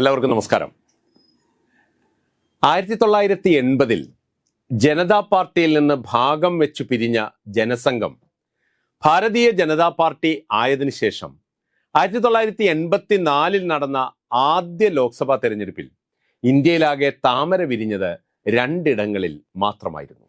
എല്ലാവർക്കും നമസ്കാരം. ആയിരത്തി തൊള്ളായിരത്തി എൺപതിൽ ജനതാ പാർട്ടിയിൽ നിന്ന് ഭാഗം വെച്ചു പിരിഞ്ഞ ജനസംഘം ഭാരതീയ ജനതാ പാർട്ടി ആയതിനു ശേഷം ആയിരത്തി തൊള്ളായിരത്തി എൺപത്തി നാലിൽ നടന്ന ആദ്യ ലോക്സഭാ തെരഞ്ഞെടുപ്പിൽ ഇന്ത്യയിലാകെ താമര വിരിഞ്ഞത് രണ്ടിടങ്ങളിൽ മാത്രമായിരുന്നു.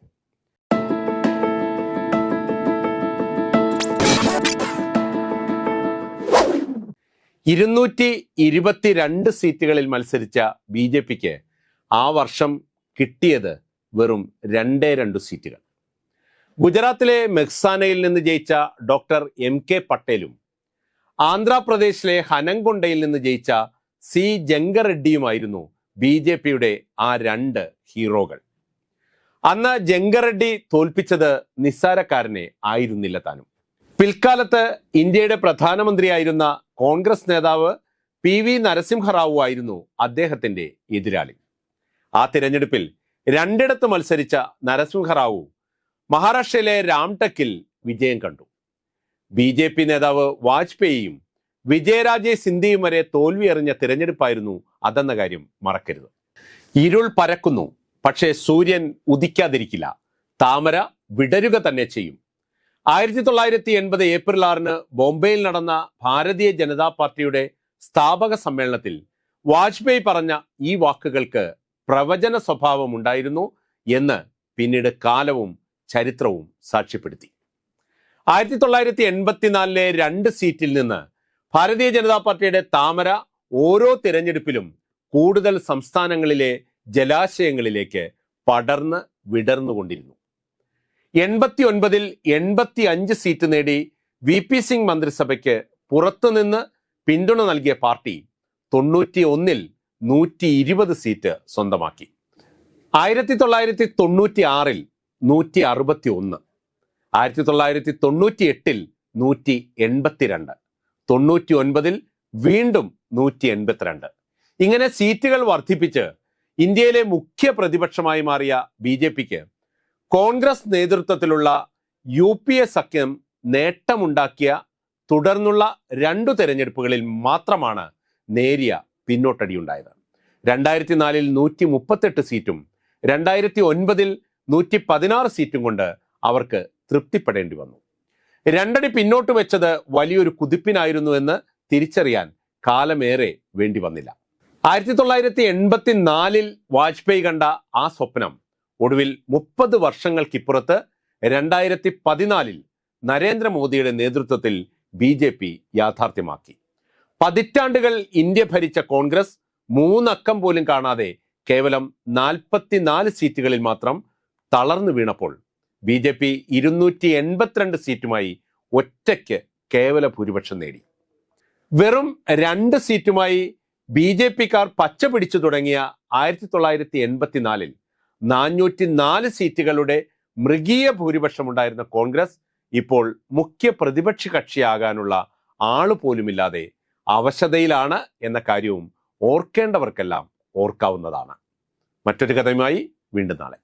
ഇരുന്നൂറ്റി ഇരുപത്തിരണ്ട് സീറ്റുകളിൽ മത്സരിച്ച ബി ജെ പിക്ക് ആ വർഷം കിട്ടിയത് വെറും രണ്ടേ രണ്ട് സീറ്റുകൾ. ഗുജറാത്തിലെ മെക്സാനയിൽ നിന്ന് ജയിച്ച ഡോക്ടർ എം കെ പട്ടേലും ആന്ധ്രാപ്രദേശിലെ ഹനംകൊണ്ടയിൽ നിന്ന് ജയിച്ച സി ജങ്കറെഡ്ഡിയുമായിരുന്നു ബി ജെ പിയുടെ ആ രണ്ട് ഹീറോകൾ. അന്ന് ജങ്കറെഡ്ഡി തോൽപ്പിച്ചത് നിസ്സാരക്കാരനെ ആയിരുന്നില്ല താനും. പിൽക്കാലത്ത് ഇന്ത്യയുടെ പ്രധാനമന്ത്രിയായിരുന്ന കോൺഗ്രസ് നേതാവ് പി വി നരസിംഹറാവു ആയിരുന്നു അദ്ദേഹത്തിന്റെ എതിരാളി. ആ തിരഞ്ഞെടുപ്പിൽ രണ്ടിടത്ത് മത്സരിച്ച നരസിംഹറാവു മഹാരാഷ്ട്രയിലെ രാംടെക്കിൽ വിജയം കണ്ടു. ബി ജെ പി നേതാവ് വാജ്പേയിയും വിജയരാജെ സിന്ധിയും വരെ തോൽവി എറിഞ്ഞ തിരഞ്ഞെടുപ്പായിരുന്നു അതെന്ന കാര്യം മറക്കരുത്. ഇരുൾ പരക്കുന്നു പക്ഷേ സൂര്യൻ ഉദിക്കാതിരിക്കില്ല. താമര വിടരുക തന്നെ ചെയ്യും. ആയിരത്തി തൊള്ളായിരത്തി എൺപത് ഏപ്രിൽ ആറിന് ബോംബെയിൽ നടന്ന ഭാരതീയ ജനതാ പാർട്ടിയുടെ സ്ഥാപക സമ്മേളനത്തിൽ വാജ്പേയി പറഞ്ഞ ഈ വാക്കുകൾക്ക് പ്രവചന സ്വഭാവമുണ്ടായിരുന്നു എന്ന് പിന്നീട് കാലവും ചരിത്രവും സാക്ഷ്യപ്പെടുത്തി. ആയിരത്തി തൊള്ളായിരത്തി എൺപത്തിനാലിലെ രണ്ട് സീറ്റിൽ നിന്ന് ഭാരതീയ ജനതാ പാർട്ടിയുടെ താമര ഓരോ തിരഞ്ഞെടുപ്പിലും കൂടുതൽ സംസ്ഥാനങ്ങളിലെ ജലാശയങ്ങളിലേക്ക് പടർന്ന് വിടർന്നുകൊണ്ടിരുന്നു. എൺപത്തി ഒൻപതിൽ എൺപത്തി അഞ്ച് സീറ്റ് നേടി വി പി സിംഗ് മന്ത്രിസഭയ്ക്ക് പുറത്തുനിന്ന് പിന്തുണ നൽകിയ പാർട്ടി തൊണ്ണൂറ്റി ഒന്നിൽ നൂറ്റി ഇരുപത് സീറ്റ് സ്വന്തമാക്കി. ആയിരത്തി തൊള്ളായിരത്തി തൊണ്ണൂറ്റി ആറിൽ നൂറ്റി അറുപത്തി ഒന്ന് ആയിരത്തി തൊള്ളായിരത്തി തൊണ്ണൂറ്റി എട്ടിൽ നൂറ്റി എൺപത്തിരണ്ട് തൊണ്ണൂറ്റി ഒൻപതിൽ വീണ്ടും നൂറ്റി എൺപത്തിരണ്ട് ഇങ്ങനെ സീറ്റുകൾ വർദ്ധിപ്പിച്ച് ഇന്ത്യയിലെ മുഖ്യ പ്രതിപക്ഷമായി മാറിയ ബി ജെ പിക്ക് കോൺഗ്രസ് നേതൃത്വത്തിലുള്ള യു പി എ സഖ്യം നേട്ടമുണ്ടാക്കിയ തുടർന്നുള്ള രണ്ടു തെരഞ്ഞെടുപ്പുകളിൽ മാത്രമാണ് നേരിയ പിന്നോട്ടടിയുണ്ടായത്. രണ്ടായിരത്തി നാലിൽ നൂറ്റി മുപ്പത്തെട്ട് സീറ്റും രണ്ടായിരത്തി ഒൻപതിൽ നൂറ്റി പതിനാറ് സീറ്റും കൊണ്ട് അവർക്ക് തൃപ്തിപ്പെടേണ്ടി വന്നു. രണ്ടടി പിന്നോട്ട് വെച്ചത് വലിയൊരു കുതിപ്പിനായിരുന്നു എന്ന് തിരിച്ചറിയാൻ കാലമേറെ വേണ്ടി വന്നില്ല. ആയിരത്തി തൊള്ളായിരത്തി എൺപത്തി നാലിൽ വാജ്പേയി കണ്ട ആ സ്വപ്നം ഒടുവിൽ മുപ്പത് വർഷങ്ങൾക്കിപ്പുറത്ത് രണ്ടായിരത്തി പതിനാലിൽ നരേന്ദ്രമോദിയുടെ നേതൃത്വത്തിൽ ബി ജെ പി യാഥാർത്ഥ്യമാക്കി. പതിറ്റാണ്ടുകൾ ഇന്ത്യ ഭരിച്ച കോൺഗ്രസ് മൂന്നക്കം പോലും കാണാതെ കേവലം നാൽപ്പത്തിനാല് സീറ്റുകളിൽ മാത്രം തളർന്നു വീണപ്പോൾ ബി ജെ പി ഇരുന്നൂറ്റി എൺപത്തിരണ്ട് സീറ്റുമായി ഒറ്റയ്ക്ക് കേവല ഭൂരിപക്ഷം നേടി. വെറും രണ്ട് സീറ്റുമായി ബി ജെ പിക്കാർ പച്ച പിടിച്ചു തുടങ്ങിയ ആയിരത്തി തൊള്ളായിരത്തി എൺപത്തിനാലിൽ നാനൂറ്റി നാല് സീറ്റുകളുടെ മൃഗീയ ഭൂരിപക്ഷമുണ്ടായിരുന്ന കോൺഗ്രസ് ഇപ്പോൾ മുഖ്യ പ്രതിപക്ഷ കക്ഷിയാകാനുള്ള ആൾ പോലുമില്ലാതെ അവശതയിലാണ് എന്ന കാര്യവും ഓർക്കേണ്ടവർക്കെല്ലാം ഓർക്കാവുന്നതാണ്. മറ്റൊരു കഥയുമായി വീണ്ടും നാളെ.